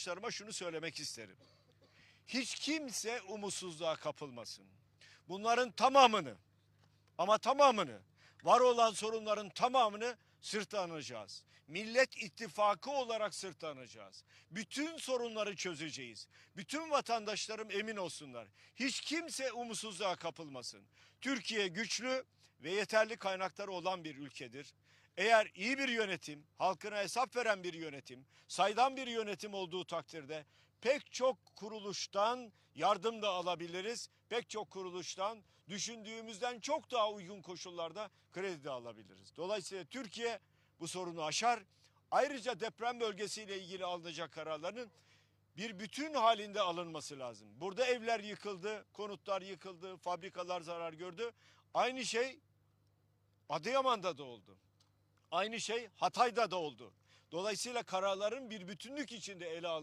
Arkadaşlarıma şunu söylemek isterim. Hiç kimse umutsuzluğa kapılmasın. Bunların tamamını ama tamamını var olan sorunların tamamını sırtlanacağız. Millet ittifakı olarak sırtlanacağız. Bütün sorunları çözeceğiz. Bütün vatandaşlarım emin olsunlar. Hiç kimse umutsuzluğa kapılmasın. Türkiye güçlü ve yeterli kaynakları olan bir ülkedir. Eğer iyi bir yönetim, halkına hesap veren bir yönetim, saydam bir yönetim olduğu takdirde pek çok kuruluştan yardım da alabiliriz. Pek çok kuruluştan düşündüğümüzden çok daha uygun koşullarda kredi de alabiliriz. Dolayısıyla Türkiye bu sorunu aşar. Ayrıca deprem bölgesiyle ilgili alınacak kararların bir bütün halinde alınması lazım. Burada evler yıkıldı, konutlar yıkıldı, fabrikalar zarar gördü. Aynı şey Adıyaman'da da oldu. Aynı şey Hatay'da da oldu. Dolayısıyla kararların bir bütünlük içinde ele alınması